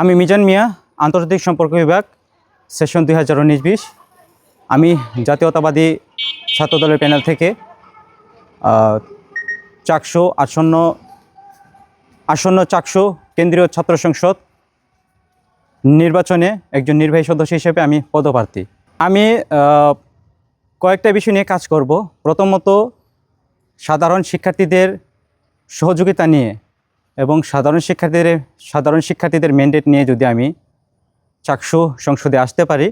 আমি মিজান মিয়া, আন্তর্জাতিক সম্পর্ক বিভাগ, সেশন দুই হাজার উনিশ বিশ আমি জাতীয়তাবাদী ছাত্রদলের প্যানেল থেকে চাকসু আসন্ন আসন্ন চাকসু কেন্দ্রীয় ছাত্র সংসদ নির্বাচনে একজন নির্বাহী সদস্য হিসেবে আমি পদপ্রার্থী। আমি কয়েকটা বিষয় নিয়ে কাজ করব। প্রথমত, সাধারণ শিক্ষার্থীদের সহযোগিতা নিয়ে এবং সাধারণ শিক্ষার্থীদের সাধারণ শিক্ষার্থীদের ম্যান্ডেট নিয়ে যদি আমি চাকসু সংসদে আসতে পারি,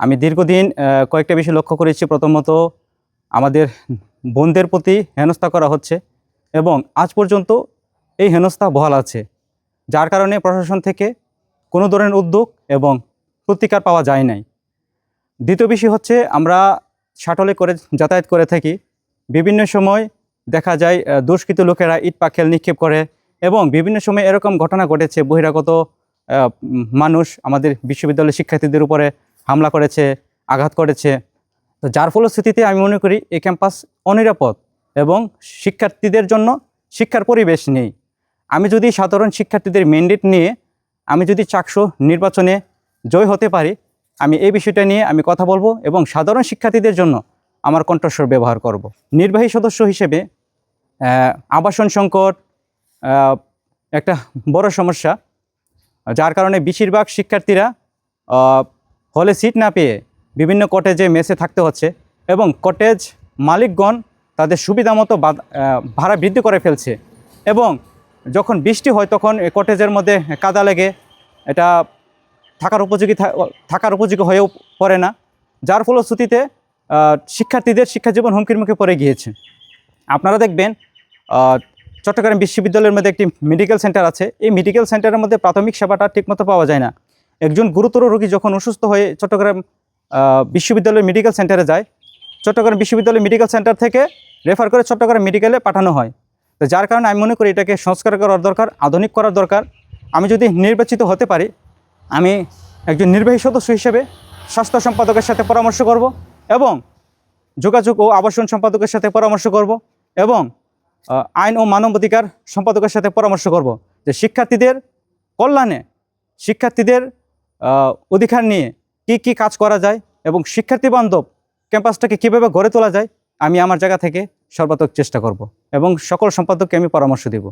আমি দীর্ঘদিন কয়েকটা বিষয় লক্ষ্য করেছি। প্রথমত, আমাদের বোনদের প্রতি হেনস্থা করা হচ্ছে এবং আজ পর্যন্ত এই হেনস্থা বহাল আছে, যার কারণে প্রশাসন থেকে কোনো ধরনের উদ্যোগ এবং প্রতিকার পাওয়া যায় নাই। দ্বিতীয় বিষয় হচ্ছে, আমরা শাটলে করে, যাতায়াত করে থাকি। বিভিন্ন সময় দেখা যায় দুষ্কৃত লোকেরা ইট পাখেল নিক্ষেপ করে এবং বিভিন্ন সময় এরকম ঘটনা ঘটেছে, বহিরাগত মানুষ আমাদের বিশ্ববিদ্যালয়ের শিক্ষার্থীদের উপরে হামলা করেছে, আঘাত করেছে তো যার ফলশ্রুতিতে আমি মনে করি এই ক্যাম্পাস অনিরাপদ এবং শিক্ষার্থীদের জন্য শিক্ষার পরিবেশ নেই আমি যদি সাধারণ শিক্ষার্থীদের ম্যান্ডেট নিয়ে আমি যদি চাকসু নির্বাচনে জয় হতে পারি, আমি এই বিষয়টা নিয়ে আমি কথা বলব এবং সাধারণ শিক্ষার্থীদের জন্য আমার কণ্ঠস্বর ব্যবহার করব। নির্বাহী সদস্য হিসেবে আবাসন সংকট একটা বড় সমস্যা, যার কারণে বেশিরভাগ শিক্ষার্থীরা হলে সিট না পেয়ে বিভিন্ন কটেজে মেসে থাকতে হচ্ছে এবং কটেজ মালিকগণ তাদের সুবিধা মতো ভাড়া বৃদ্ধি করে ফেলছে এবং যখন বৃষ্টি হয় তখন কটেজের মধ্যে কাদা লেগে এটা থাকার উপযোগী থাকার উপযোগী হয়েও পড়ে না, যার ফলশ্রুতিতে শিক্ষার্থীদের শিক্ষাজীবন হুমকির মুখে পড়ে গিয়েছে। আপনারা দেখবেন চট্টগ্রাম বিশ্ববিদ্যালয়ের মধ্যে একটি মেডিকেল সেন্টার আছে। এই মেডিকেল সেন্টারের মধ্যে প্রাথমিক সেবাটা ঠিকমতো পাওয়া যায় না। একজন গুরুতর রোগী যখন অসুস্থ হয়ে চট্টগ্রাম বিশ্ববিদ্যালয়ের মেডিকেল সেন্টারে যায়, চট্টগ্রাম বিশ্ববিদ্যালয় মেডিকেল সেন্টার থেকে রেফার করে চট্টগ্রাম মেডিকেলে পাঠানো হয়। তো যার কারণে আমি মনে করি এটাকে সংস্কার করার দরকার, আধুনিক করার দরকার। আমি যদি নির্বাচিত হতে পারি, আমি একজন নির্বাহী সদস্য হিসেবে স্বাস্থ্য সম্পাদকের সাথে পরামর্শ করব এবং যোগাযোগ ও আবাসন সম্পাদকের সাথে পরামর্শ করব এবং আইন ও মানবাধিকার সম্পাদকের সাথে পরামর্শ করব যে শিক্ষার্থীদের কল্যাণে শিক্ষার্থীদের অধিকার নিয়ে কি কি কাজ করা যায় এবং শিক্ষার্থী বান্ধব ক্যাম্পাসটাকে কীভাবে গড়ে তোলা যায়, আমি আমার জায়গা থেকে সর্বাত্মক চেষ্টা করব এবং সকল সম্পাদককে আমি পরামর্শ দেব।